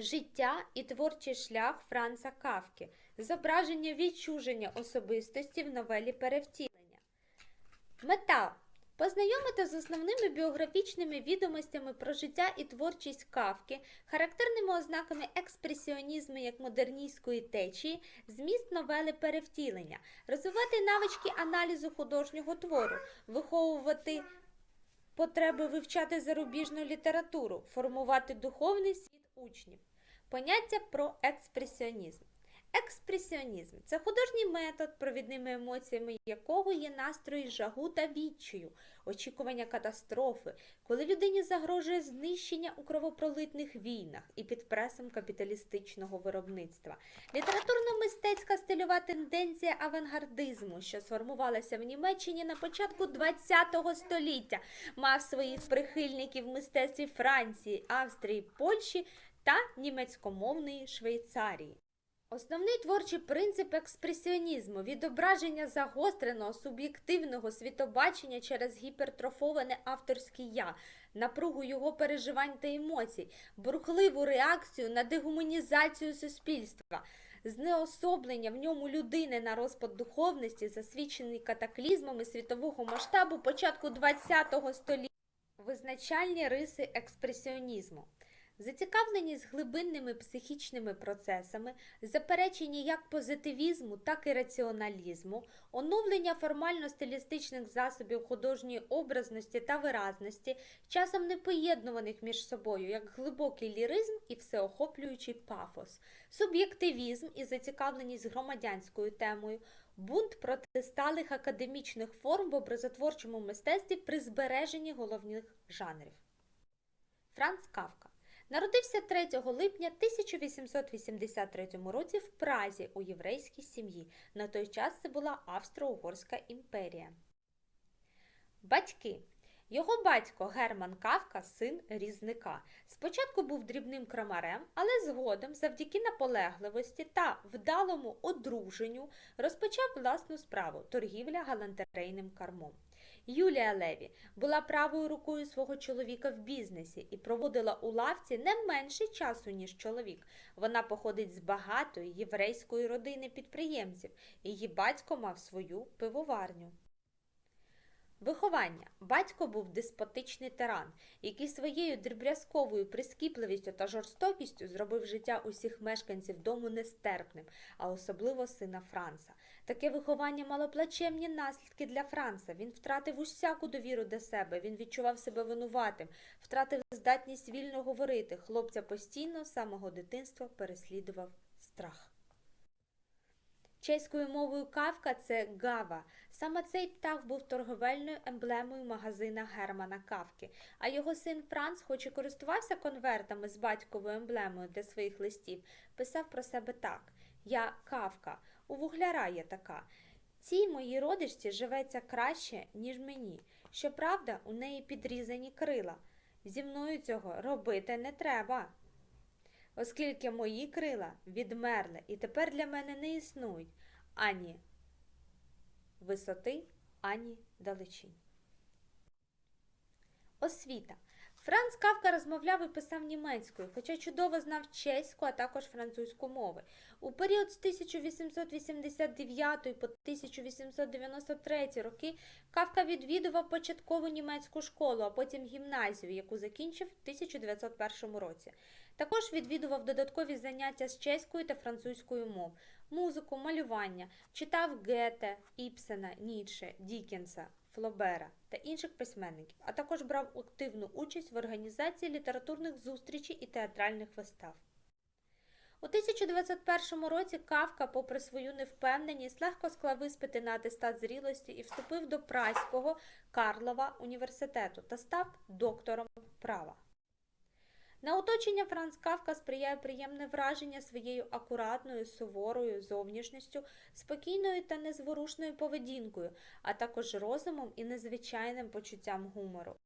Життя і творчий шлях Франца Кавки. Зображення відчуження особистості в новелі Перевтілення. Мета познайомити з основними біографічними відомостями про життя і творчість Кавки, характерними ознаками експресіонізму як модерністської течії, зміст новели Перевтілення, розвивати навички аналізу художнього твору, виховувати потреби вивчати зарубіжну літературу, формувати духовний світ учнів. Поняття про експресіонізм. Експресіонізм це художній метод, провідними емоціями якого є настрої жагу та відчаю, очікування катастрофи, коли людині загрожує знищення у кровопролитних війнах і під пресом капіталістичного виробництва. Літературно-мистецька стильова тенденція авангардизму, що сформувалася в Німеччині на початку ХХ століття, мав своїх прихильників в мистецтві Франції, Австрії, Польщі та німецькомовної Швейцарії. Основний творчий принцип експресіонізму відображення загостреного суб'єктивного світобачення через гіпертрофоване авторське я, напругу його переживань та емоцій, бурхливу реакцію на дегуманізацію суспільства, знеособлення в ньому людини на розпад духовності, засвідчений катаклізмами світового масштабу початку ХХ століття. Визначальні риси експресіонізму. Зацікавленість глибинними психічними процесами, заперечення як позитивізму, так і раціоналізму, оновлення формально-стилістичних засобів художньої образності та виразності, часом не поєднуваних між собою, як глибокий ліризм і всеохоплюючий пафос, суб'єктивізм і зацікавленість громадянською темою, бунт проти сталих академічних форм в образотворчому мистецтві при збереженні головних жанрів. Франц Кавка Народився 3 липня 1883 році в Празі у єврейській сім'ї. На той час це була Австро-Угорська імперія. Батьки. Його батько Герман Кавка, син різника. Спочатку був дрібним крамарем, але згодом, завдяки наполегливості та вдалому одруженню, розпочав власну справу торгівля галантерейним кармом. Юлія Леві була правою рукою свого чоловіка в бізнесі і проводила у лавці не менше часу, ніж чоловік. Вона походить з багатої єврейської родини підприємців. Її батько мав свою пивоварню. Виховання. Батько був деспотичний тиран, який своєю дріб'язковою прискіпливістю та жорстокістю зробив життя усіх мешканців дому нестерпним, а особливо сина Франца. Таке виховання мало плачевні наслідки для Франца. Він втратив усяку довіру до себе, він відчував себе винуватим, втратив здатність вільно говорити. Хлопця постійно з самого дитинства переслідував страх. Чеською мовою кавка це гава. Саме цей птах був торговельною емблемою магазина Германа Кавки, а його син Франц, хоч і користувався конвертами з батьковою емблемою для своїх листів, писав про себе так: Я кавка, у вугляра є така. Цій моїй родичці живеться краще, ніж мені. Щоправда, у неї підрізані крила. Зі мною цього робити не треба. Оскільки мої крила відмерли і тепер для мене не існують ані висоти, ані далечінь. Освіта. Франц Кавка розмовляв і писав німецькою, хоча чудово знав чеську, а також французьку мови. У період з 1889 по 1893 роки Кавка відвідував початкову німецьку школу, а потім гімназію, яку закінчив в 1901 році. Також відвідував додаткові заняття з чеською та французькою мов, музику, малювання, читав Гете, Іпсена, Ніцше, Дікенса, Флобера та інших письменників, а також брав активну участь в організації літературних зустрічей і театральних вистав. У 1901 році Кавка, попри свою невпевненість, легко склав іспити на атестат зрілості і вступив до Празького Карлова університету та став доктором права. На оточення Франц Кавка сприяє приємне враження своєю акуратною, суворою зовнішністю, спокійною та незворушною поведінкою, а також розумом і незвичайним почуттям гумору.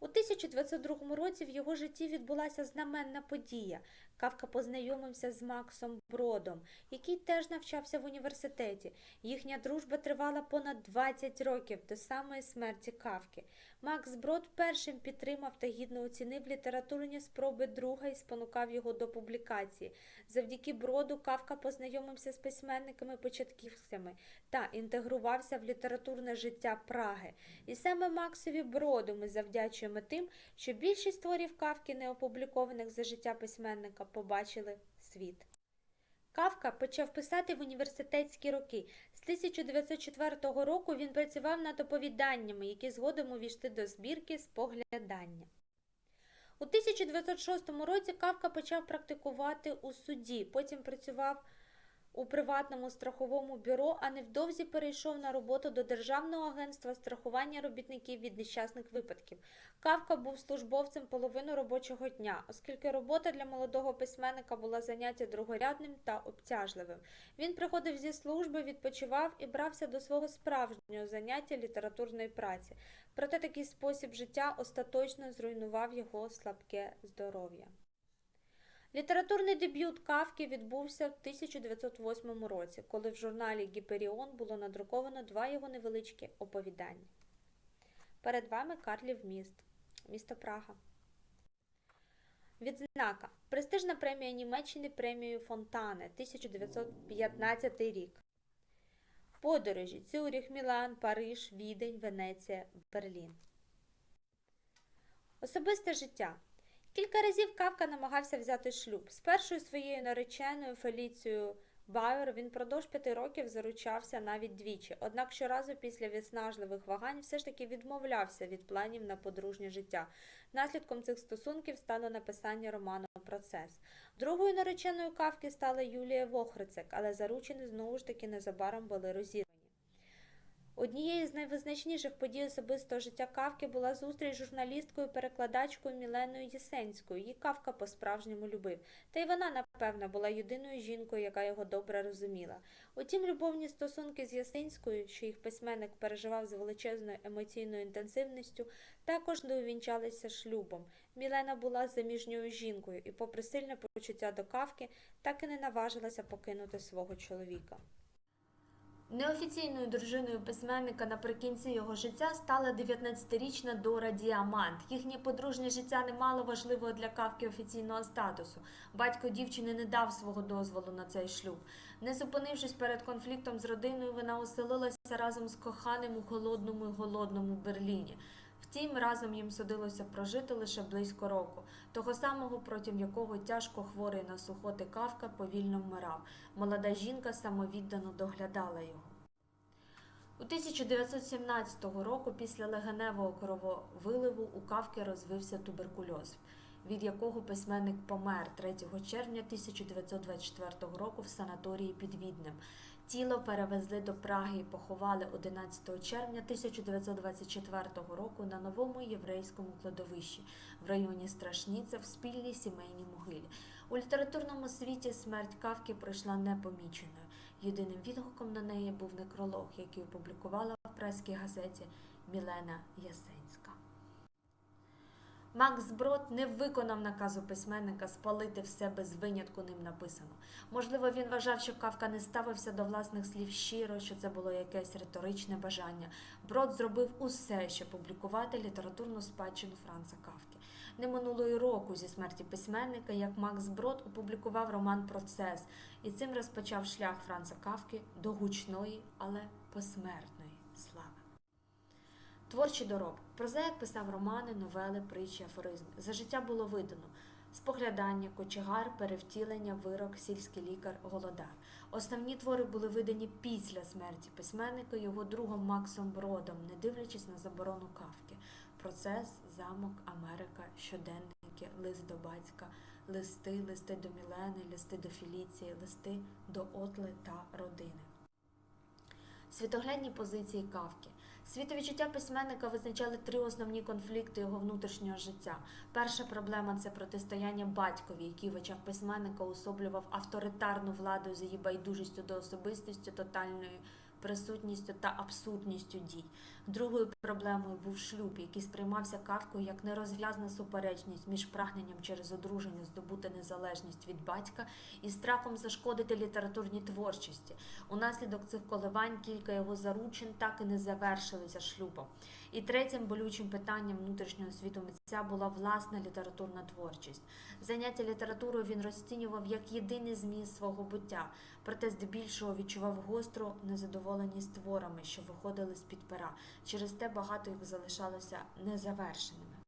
У 1022 році в його житті відбулася знаменна подія. Кавка познайомився з Максом Бродом, який теж навчався в університеті. Їхня дружба тривала понад 20 років до самої смерті Кавки. Макс Брод першим підтримав та гідно оцінив літературні спроби друга і спонукав його до публікації. Завдяки Броду Кавка познайомився з письменниками-початківцями та інтегрувався в літературне життя Праги. І саме Максові Броду ми завдячуємо тим, що більшість творів Кавки, не опублікованих за життя письменника, побачили світ. Кавка почав писати в університетські роки. З 1904 року він працював над оповіданнями, які згодом увійшли до збірки споглядання. У 1906 році Кавка почав практикувати у суді, потім працював у приватному страховому бюро, а невдовзі перейшов на роботу до Державного агентства страхування робітників від нещасних випадків. Кавка був службовцем половину робочого дня, оскільки робота для молодого письменника була заняття другорядним та обтяжливим. Він приходив зі служби, відпочивав і брався до свого справжнього заняття літературної праці. Проте такий спосіб життя остаточно зруйнував його слабке здоров'я. Літературний дебют Кавки відбувся в 1908 році, коли в журналі Гіперіон було надруковано два його невеличкі оповідання. Перед вами Карлів міст, місто Прага. Відзнака. Престижна премія Німеччини премією Фонтане 1915 рік. Подорожі Цюріх, Мілан, Париж, Відень, Венеція, Берлін. Особисте життя. Кілька разів Кавка намагався взяти шлюб. З першою своєю нареченою Феліцією Байер він продовж п'яти років заручався навіть двічі, однак щоразу після виснажливих вагань все ж таки відмовлявся від планів на подружнє життя. Наслідком цих стосунків стало написання роману Процес. Другою нареченою Кавки стала Юлія Вохрицек, але заручені знову ж таки незабаром були розірвані. Однією з найвизначніших подій особистого життя Кавки була зустріч з журналісткою-перекладачкою Міленою Єсенською. Її Кавка по-справжньому любив. Та й вона, напевно, була єдиною жінкою, яка його добре розуміла. Утім, любовні стосунки з Ясинською, що їх письменник переживав з величезною емоційною інтенсивністю, також не увінчалися шлюбом. Мілена була заміжньою жінкою і, попри сильне почуття до Кавки, так і не наважилася покинути свого чоловіка. Неофіційною дружиною письменника наприкінці його життя стала 19-річна Дора Діамант. Їхнє подружнє життя не мало важливого для кавки офіційного статусу. Батько дівчини не дав свого дозволу на цей шлюб. Не зупинившись перед конфліктом з родиною, вона оселилася разом з коханим у холодному і голодному Берліні. Втім, разом їм судилося прожити лише близько року, того самого, протягом якого тяжко хворий на сухоти кавка повільно вмирав. Молода жінка самовіддано доглядала його. У 1917 року після легеневого крововиливу у кавки розвився туберкульоз, від якого письменник помер 3 червня 1924 року в санаторії під Віднем. Тіло перевезли до Праги і поховали 11 червня 1924 року на новому єврейському кладовищі в районі Страшніця в спільній сімейній могилі. У літературному світі смерть Кавки пройшла непоміченою. Єдиним відгуком на неї був некролог, який опублікувала в преській газеті Мілена Ясенська. Макс Брод не виконав наказу письменника спалити все без винятку ним написано. Можливо, він вважав, що Кавка не ставився до власних слів щиро, що це було якесь риторичне бажання. Брод зробив усе, щоб публікувати літературну спадщину Франца Кавки. Не минуло й року зі смерті письменника, як Макс Брод опублікував роман Процес і цим розпочав шлях Франца Кавки до гучної, але посмертної слави. Творчі доробки. Прозаїк писав романи, новели, притчі, афоризми. За життя було видано споглядання, кочегар, перевтілення, вирок, сільський лікар, голодар. Основні твори були видані після смерті письменника його другом Максом Бродом, не дивлячись на заборону кавки. Процес, замок, Америка, щоденники, лист до батька, листи, листи до Мілени, листи до Філіції, листи до Отли та родини. Світоглядні позиції Кавки. Світовідчуття письменника визначали три основні конфлікти його внутрішнього життя. Перша проблема це протистояння батькові, який в очах письменника особлював авторитарну владу з її байдужістю до особистості, тотальною присутністю та абсурдністю дій. Другою проблемою був шлюб, який сприймався Кавкою як нерозв'язна суперечність між прагненням через одруження здобути незалежність від батька і страхом зашкодити літературній творчості. Унаслідок цих коливань кілька його заручин так і не завершилися шлюбом. І третім болючим питанням внутрішнього світу митця була власна літературна творчість. Заняття літературою він розцінював як єдиний зміст свого буття, проте здебільшого відчував гостру незадоволеність творами, що виходили з-під пера. Через те багато їх залишалося незавершеними.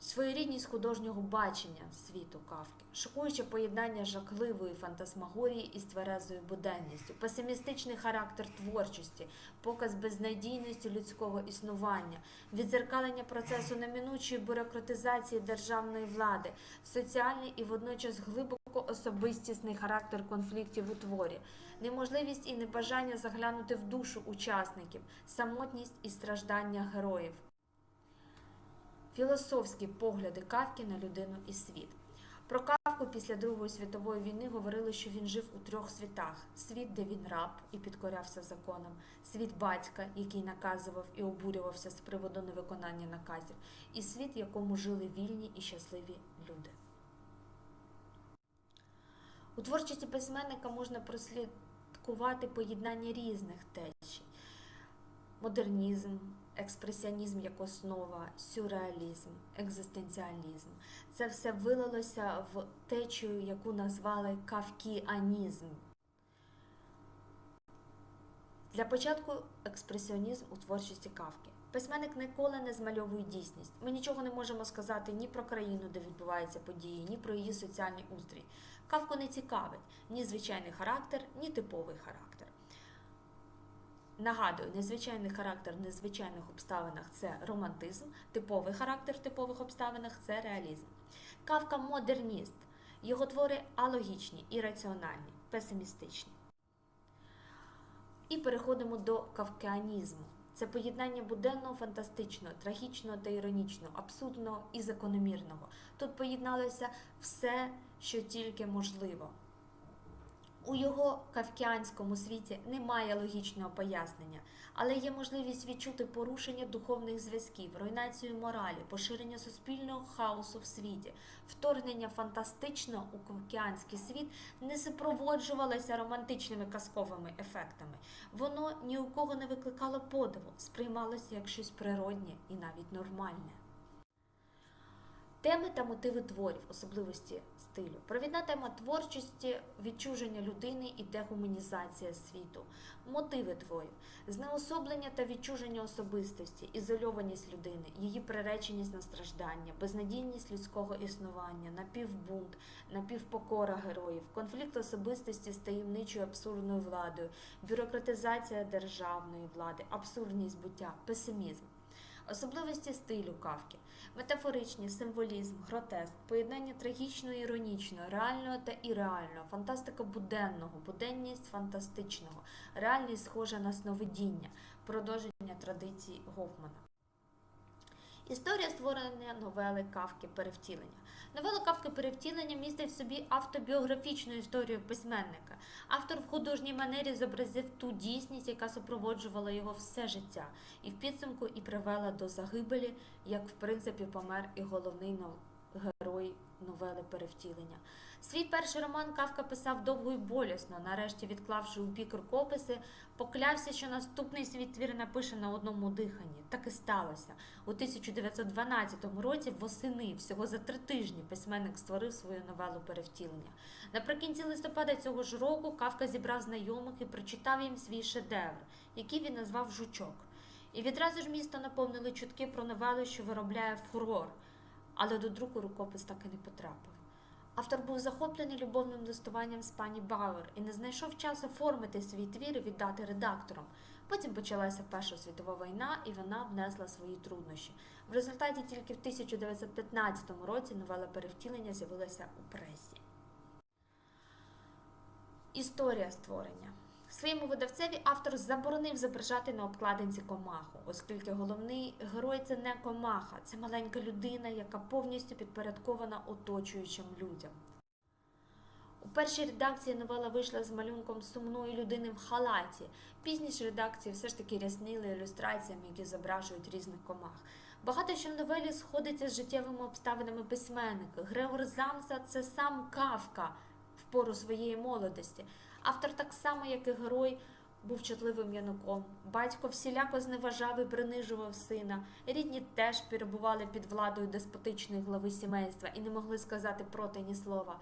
Своєрідність художнього бачення світу Кавки, шокуюче поєднання жахливої фантасмагорії із тверезою буденністю, песимістичний характер творчості, показ безнадійності людського існування, відзеркалення процесу неминучої бюрократизації державної влади, соціальний і водночас глибоко особистісний характер конфліктів у творі, неможливість і небажання заглянути в душу учасників, самотність і страждання героїв. Філософські погляди Кавки на людину і світ. Про Кавку після Другої світової війни говорили, що він жив у трьох світах: світ, де він раб і підкорявся законам, світ батька, який наказував і обурювався з приводу невиконання наказів, і світ, в якому жили вільні і щасливі люди. У творчості письменника можна прослідкувати поєднання різних течій модернізм, експресіонізм як основа, сюрреалізм, екзистенціалізм. Це все вилилося в течію, яку назвали кавкіанізм. Для початку експресіонізм у творчості Кавки. Письменник ніколи не змальовує дійсність. Ми нічого не можемо сказати ні про країну, де відбуваються події, ні про її соціальний устрій. Кавку не цікавить ні звичайний характер, ні типовий характер. Нагадую, незвичайний характер в незвичайних обставинах це романтизм, типовий характер в типових обставинах це реалізм. Кавка модерніст. Його твори алогічні, ірраціональні, песимістичні. І переходимо до кавкеанізму. Це поєднання буденного, фантастичного, трагічного та іронічного, абсурдного і закономірного. Тут поєдналося все, що тільки можливо. У його кавкіанському світі немає логічного пояснення, але є можливість відчути порушення духовних зв'язків, руйнацію моралі, поширення суспільного хаосу в світі. Вторгнення фантастичного у кавкіанський світ не супроводжувалося романтичними казковими ефектами. Воно ні у кого не викликало подиву, сприймалося як щось природнє і навіть нормальне. Теми та мотиви творів, особливості стилю. Провідна тема творчості відчуження людини і дегуманізація світу. Мотиви творів, знеособлення та відчуження особистості, ізольованість людини, її приреченість на страждання, безнадійність людського існування, напівбунт, напівпокора героїв, конфлікт особистості з таємничою абсурдною владою, бюрократизація державної влади, абсурдність буття, песимізм. Особливості стилю кавки, метафоричні, символізм, гротеск, поєднання трагічного і іронічного, реального та іреального, фантастика буденного, буденність фантастичного, реальність схожа на сновидіння, продовження традицій Гофмана. Історія створення новели Кавки Перевтілення. Новела Кавки Перевтілення містить в собі автобіографічну історію письменника. Автор в художній манері зобразив ту дійсність, яка супроводжувала його все життя, і в підсумку і привела до загибелі, як в принципі помер і головний герой новели Перевтілення. Свій перший роман Кавка писав довго і болісно, нарешті відклавши у бік рукописи, поклявся, що наступний свій твір напише на одному диханні. Так і сталося. У 1912 році, восени, всього за три тижні, письменник створив свою новелу Перевтілення. Наприкінці листопада цього ж року Кавка зібрав знайомих і прочитав їм свій шедевр, який він назвав Жучок. І відразу ж місто наповнили чутки про новелу, що виробляє фурор, але до друку рукопис так і не потрапив. Автор був захоплений любовним листуванням з пані Бауер і не знайшов часу оформити свій твір і віддати редакторам. Потім почалася Перша світова війна, і вона внесла свої труднощі. В результаті тільки в 1915 році новела перевтілення з'явилася у пресі. Історія створення. Своєму видавцеві автор заборонив зображати на обкладинці комаху, оскільки головний герой це не комаха, це маленька людина, яка повністю підпорядкована оточуючим людям. У першій редакції новела вийшла з малюнком сумної людини в халаті. Пізніші редакції все ж таки ряснили ілюстраціями, які зображують різних комах. Багато що в новелі сходиться з життєвими обставинами письменника. Грегор Замса це сам Кавка в пору своєї молодості. Автор так само, як і герой, був чутливим януком. Батько всіляко зневажав і принижував сина. Рідні теж перебували під владою деспотичної глави сімейства і не могли сказати проти ні слова.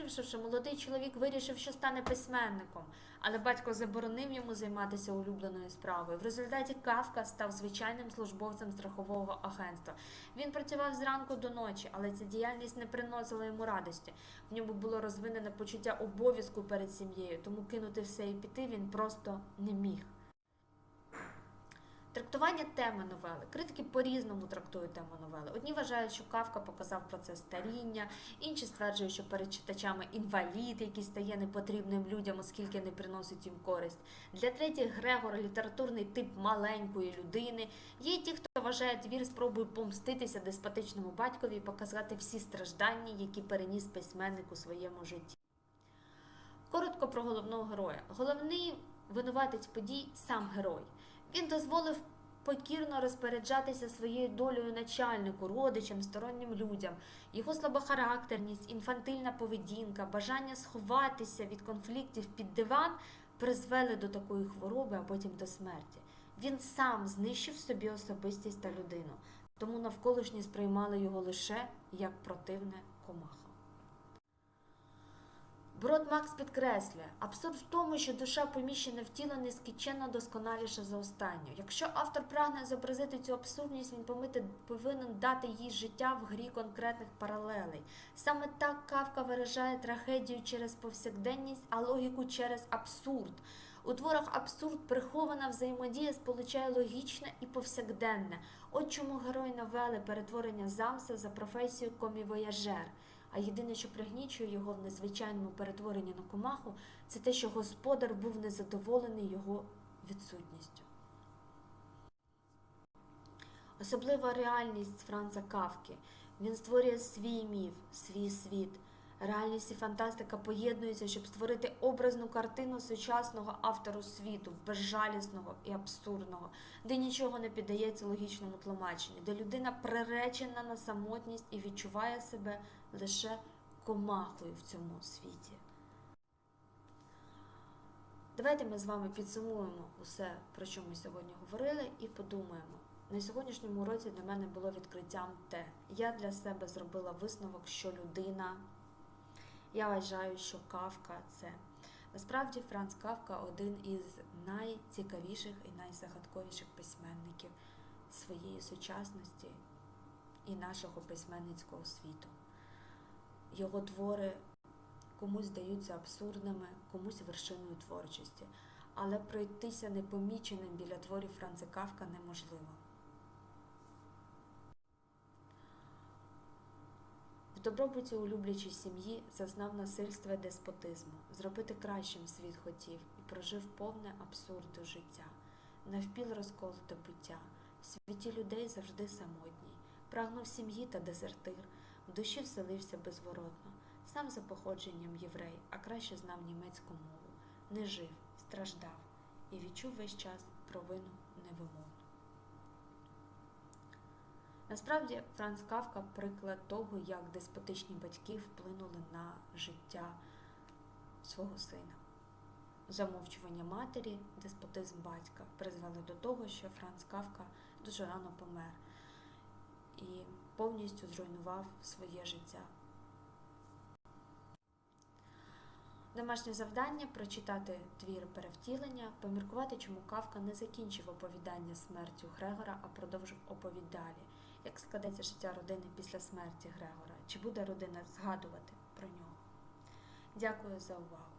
Подорослівши, молодий чоловік вирішив, що стане письменником, але батько заборонив йому займатися улюбленою справою. В результаті Кавка став звичайним службовцем страхового агентства. Він працював зранку до ночі, але ця діяльність не приносила йому радості. В ньому було розвинене почуття обов'язку перед сім'єю, тому кинути все і піти він просто не міг. Трактування теми новели. Критики по-різному трактують тему новели. Одні вважають, що Кавка показав процес старіння, інші стверджують, що перед читачами інвалід, який стає непотрібним людям, оскільки не приносить їм користь. Для третіх Грегор літературний тип маленької людини. Є ті, хто вважає твір спробою помститися деспотичному батькові і показати всі страждання, які переніс письменник у своєму житті. Коротко про головного героя. Головний винуватець подій сам герой. Він дозволив покірно розпоряджатися своєю долею начальнику, родичам, стороннім людям. Його слабохарактерність, інфантильна поведінка, бажання сховатися від конфліктів під диван призвели до такої хвороби, а потім до смерті. Він сам знищив собі особистість та людину, тому навколишні сприймали його лише як противне комаха. Брод Макс підкреслює, абсурд в тому, що душа поміщена в тіло нескінченно досконаліша за останню. Якщо автор прагне зобразити цю абсурдність, він помити- повинен дати їй життя в грі конкретних паралелей. Саме так Кавка виражає трагедію через повсякденність, а логіку через абсурд. У творах абсурд прихована взаємодія сполучає логічне і повсякденне. От чому герой новели перетворення замса за професію комівояжер. А єдине, що пригнічує його в незвичайному перетворенні на комаху, це те, що господар був незадоволений його відсутністю. Особлива реальність Франца Кавки. Він створює свій міф, свій світ. Реальність і фантастика поєднуються, щоб створити образну картину сучасного автору світу, безжалісного і абсурдного, де нічого не піддається логічному тлумаченню, де людина приречена на самотність і відчуває себе лише комахою в цьому світі. Давайте ми з вами підсумуємо усе, про що ми сьогодні говорили, і подумаємо. На сьогоднішньому уроці для мене було відкриттям те. Я для себе зробила висновок, що людина. Я вважаю, що Кавка це. Насправді Франц Кавка один із найцікавіших і найзагадковіших письменників своєї сучасності і нашого письменницького світу. Його твори комусь здаються абсурдними, комусь вершиною творчості, але пройтися непоміченим біля творів Франца Кавка неможливо. Добробуті у люблячій сім'ї зазнав насильства деспотизму, зробити кращим світ хотів і прожив повне абсурду життя, навпіл розколоте буття, в світі людей завжди самотній, прагнув сім'ї та дезертир, в душі вселився безворотно, сам за походженням єврей, а краще знав німецьку мову, не жив, страждав. І відчув весь час провину невимовну. Насправді Франц Кавка приклад того, як деспотичні батьки вплинули на життя свого сина. Замовчування матері, деспотизм батька призвели до того, що Франц Кавка дуже рано помер і повністю зруйнував своє життя. Домашнє завдання прочитати твір перевтілення, поміркувати, чому Кавка не закінчив оповідання смертю Грегора, а продовжив оповідь далі. Як складеться життя родини після смерті Грегора? Чи буде родина згадувати про нього? Дякую за увагу.